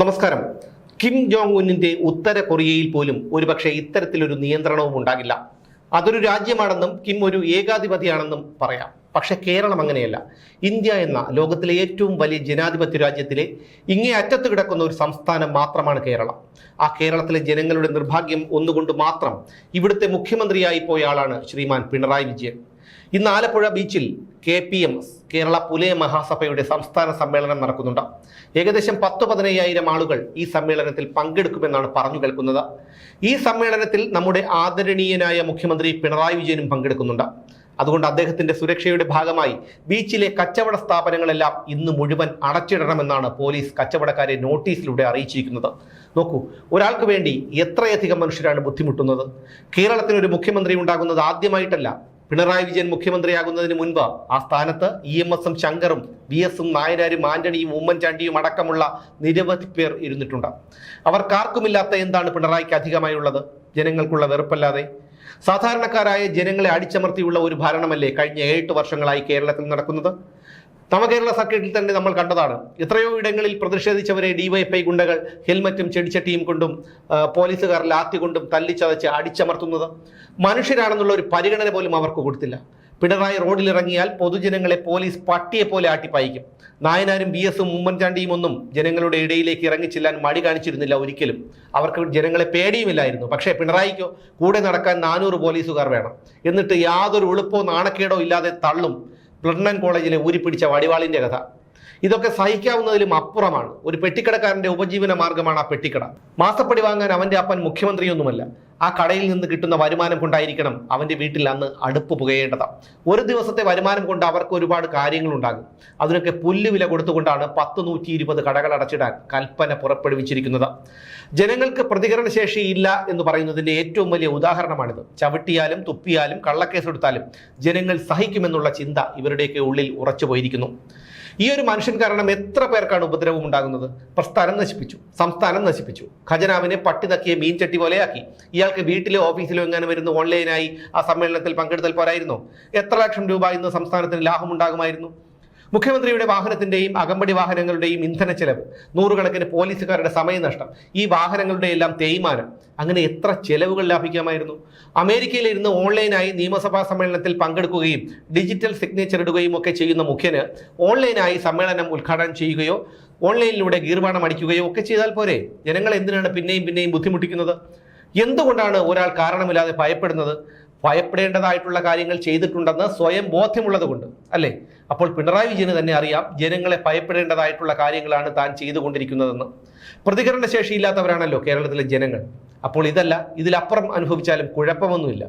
നമസ്കാരം. Kim Jong ഉന്നിന്റെ ഉത്തര കൊറിയയിൽ പോലും ഒരുപക്ഷെ ഇത്തരത്തിലൊരു നിയന്ത്രണവും ഉണ്ടാകില്ല. അതൊരു രാജ്യമാണെന്നും കിം ഒരു ഏകാധിപതിയാണെന്നും പറയാം. പക്ഷെ കേരളം അങ്ങനെയല്ല. ഇന്ത്യ എന്ന ലോകത്തിലെ ഏറ്റവും വലിയ ജനാധിപത്യ രാജ്യത്തിലെ ഇങ്ങേ അറ്റത്ത് കിടക്കുന്ന ഒരു സംസ്ഥാനം മാത്രമാണ് കേരളം. ആ കേരളത്തിലെ ജനങ്ങളുടെ നിർഭാഗ്യം ഒന്നുകൊണ്ട് മാത്രം ഇവിടുത്തെ മുഖ്യമന്ത്രിയായി പോയ ആളാണ് ശ്രീമാൻ പിണറായി വിജയൻ. ഇന്ന് ആലപ്പുഴ ബീച്ചിൽ K P M S Kerala Pulaya മഹാസഭയുടെ സംസ്ഥാന സമ്മേളനം നടക്കുന്നുണ്ട്. ഏകദേശം പത്ത് പതിനയ്യായിരം ആളുകൾ ഈ സമ്മേളനത്തിൽ പങ്കെടുക്കുമെന്നാണ് പറഞ്ഞു കേൾക്കുന്നത്. ഈ സമ്മേളനത്തിൽ നമ്മുടെ ആദരണീയനായ മുഖ്യമന്ത്രി പിണറായി വിജയനും പങ്കെടുക്കുന്നുണ്ട്. അതുകൊണ്ട് അദ്ദേഹത്തിന്റെ സുരക്ഷയുടെ ഭാഗമായി ബീച്ചിലെ കച്ചവട സ്ഥാപനങ്ങളെല്ലാം ഇന്ന് മുഴുവൻ അടച്ചിടണമെന്നാണ് പോലീസ് കച്ചവടക്കാരെ നോട്ടീസിലൂടെ അറിയിച്ചിരിക്കുന്നത്. നോക്കൂ ഒരാൾക്ക് വേണ്ടി എത്രയധികം മനുഷ്യരാണ് ബുദ്ധിമുട്ടുന്നത്? കേരളത്തിന് ഒരു മുഖ്യമന്ത്രി ഉണ്ടാകുന്നത് ആദ്യമായിട്ടല്ല. പിണറായി വിജയൻ മുഖ്യമന്ത്രിയാകുന്നതിന് മുൻപ് ആ സ്ഥാനത്ത് ഇ എം എസും ശങ്കറും വി എസും നായനാരും ആന്റണിയും ഉമ്മൻചാണ്ടിയും അടക്കമുള്ള നിരവധി പേർ ഇരുന്നിട്ടുണ്ട്. അവർക്കാർക്കുമില്ലാത്ത എന്താണ് പിണറായിക്ക് അധികമായുള്ളത്? ജനങ്ങൾക്കുള്ള വെറുപ്പല്ലാതെ? സാധാരണക്കാരായ ജനങ്ങളെ അടിച്ചമർത്തിയുള്ള ഒരു ഭരണമല്ലേ കഴിഞ്ഞ ഏഴെട്ട് വർഷങ്ങളായി കേരളത്തിൽ നടക്കുന്നത്? നവകേരള സർക്കിട്ടിൽ തന്നെ നമ്മൾ കണ്ടതാണ്. എത്രയോ ഇടങ്ങളിൽ പ്രതിഷേധിച്ചവരെ ഡിവൈഎഫ്ഐ ഗുണ്ടകൾ ഹെൽമറ്റും ചെടിച്ചട്ടിയും കൊണ്ടും പോലീസുകാർ ലാത്തി കൊണ്ടും തല്ലിച്ചതച്ച് അടിച്ചമർത്തുന്നത് മനുഷ്യരാണെന്നുള്ള ഒരു പരിഗണന പോലും അവർക്ക് കൊടുത്തില്ല. പിണറായി റോഡിലിറങ്ങിയാൽ പൊതുജനങ്ങളെ പോലീസ് പട്ടിയെ പോലെ ആട്ടിപ്പായിക്കും നായനാരും ബി എസും ഉമ്മൻചാണ്ടിയും ഒന്നും ജനങ്ങളുടെ ഇടയിലേക്ക് ഇറങ്ങിച്ചെല്ലാൻ മടി കാണിച്ചിരുന്നില്ല ഒരിക്കലും. അവർക്ക് ജനങ്ങളെ പേടിയുമില്ലായിരുന്നു. പക്ഷേ പിണറായിക്കോ കൂടെ നടക്കാൻ നാനൂറ് പോലീസുകാർ വേണം. എന്നിട്ട് യാതൊരു ഉളുപ്പോ നാണക്കേടോ ഇല്ലാതെ തള്ളും. ബ്ലഡ്മൻ കോളേജിലെ ഊരിപ്പിടിച്ച വടിവാളിന്റെ കഥ. ഇതൊക്കെ സഹിക്കാവുന്നതിലും അപ്പുറമാണ്. ഒരു പെട്ടിക്കടക്കാരന്റെ ഉപജീവന മാർഗമാണ് ആ പെട്ടിക്കട. മാസപ്പടി വാങ്ങാൻ അവന്റെ അപ്പൻ മുഖ്യമന്ത്രിയൊന്നുമല്ല. ആ കടയിൽ നിന്ന് കിട്ടുന്ന വരുമാനം കൊണ്ടായിരിക്കണം അവന്റെ വീട്ടിൽ അന്ന് അടുപ്പ് പുകയേണ്ടത്. ഒരു ദിവസത്തെ വരുമാനം കൊണ്ട് അവർക്ക് ഒരുപാട് കാര്യങ്ങളുണ്ടാകും. അതിനൊക്കെ പുല്ലുവില കൊടുത്തുകൊണ്ടാണ് പത്ത് നൂറ്റി ഇരുപത് കടകൾ അടച്ചിടാൻ കൽപ്പന പുറപ്പെടുവിച്ചിരിക്കുന്നത്. ജനങ്ങൾക്ക് പ്രതികരണശേഷി ഇല്ല എന്ന് പറയുന്നതിന്റെ ഏറ്റവും വലിയ ഉദാഹരണമാണിത്. ചവിട്ടിയാലും തുപ്പിയാലും കള്ളക്കേസെടുത്താലും ജനങ്ങൾ സഹിക്കുമെന്നുള്ള ചിന്ത ഇവരുടെയൊക്കെ ഉള്ളിൽ ഉറച്ചു പോയിരിക്കുന്നു. ഈ ഒരു മനുഷ്യൻ കാരണം എത്ര പേർക്കാണ് ഉപദ്രവം ഉണ്ടാകുന്നത്? പ്രസ്ഥാനം നശിപ്പിച്ചു സംസ്ഥാനം നശിപ്പിച്ചു. ഖജനാവിനെ പട്ടി മീൻചട്ടി പോലെയാക്കി. ഈ ഇയാൾക്ക് വീട്ടിലോ ഓഫീസിലോ എങ്ങനെ വരുന്ന ഓൺലൈനായി ആ സമ്മേളനത്തിൽ പങ്കെടുത്താൽ പോരായിരുന്നു? എത്ര ലക്ഷം രൂപ ഇന്ന് സംസ്ഥാനത്തിന് ലാഭമുണ്ടാകുമായിരുന്നു? മുഖ്യമന്ത്രിയുടെ വാഹനത്തിന്റെയും അകമ്പടി വാഹനങ്ങളുടെയും ഇന്ധന ചെലവ് നൂറുകണക്കിന് പോലീസുകാരുടെ സമയനഷ്ടം ഈ വാഹനങ്ങളുടെ എല്ലാം തേയ്മാനം അങ്ങനെ എത്ര ചെലവുകൾ ലാഭിക്കാമായിരുന്നു? അമേരിക്കയിലിരുന്ന് ഓൺലൈനായി നിയമസഭാ സമ്മേളനത്തിൽ പങ്കെടുക്കുകയും ഡിജിറ്റൽ സിഗ്നേച്ചർ ഇടുകയും ഒക്കെ ചെയ്യുന്ന മുഖ്യന് ഓൺലൈനായി സമ്മേളനം ഉദ്ഘാടനം ചെയ്യുകയോ ഓൺലൈനിലൂടെ ഗീർവാണം അടിക്കുകയോ ഒക്കെ ചെയ്താൽ പോരെ? ജനങ്ങൾ എന്തിനാണ് പിന്നെയും പിന്നെയും ബുദ്ധിമുട്ടിക്കുന്നത്? എന്തുകൊണ്ടാണ് ഒരാൾ കാരണമില്ലാതെ ഭയപ്പെടുന്നത്? ഭയപ്പെടേണ്ടതായിട്ടുള്ള കാര്യങ്ങൾ ചെയ്തിട്ടുണ്ടെന്ന് സ്വയം ബോധ്യമുള്ളത് കൊണ്ട് അല്ലേ? അപ്പോൾ പിണറായി വിജയന് തന്നെ അറിയാം ജനങ്ങളെ ഭയപ്പെടേണ്ടതായിട്ടുള്ള കാര്യങ്ങളാണ് താൻ ചെയ്തുകൊണ്ടിരിക്കുന്നതെന്ന്. പ്രതികരണ ശേഷിയില്ലാത്തവരാണല്ലോ കേരളത്തിലെ ജനങ്ങൾ. അപ്പോൾ ഇതല്ല ഇതിലപ്പുറം അനുഭവിച്ചാലും കുഴപ്പമൊന്നുമില്ല.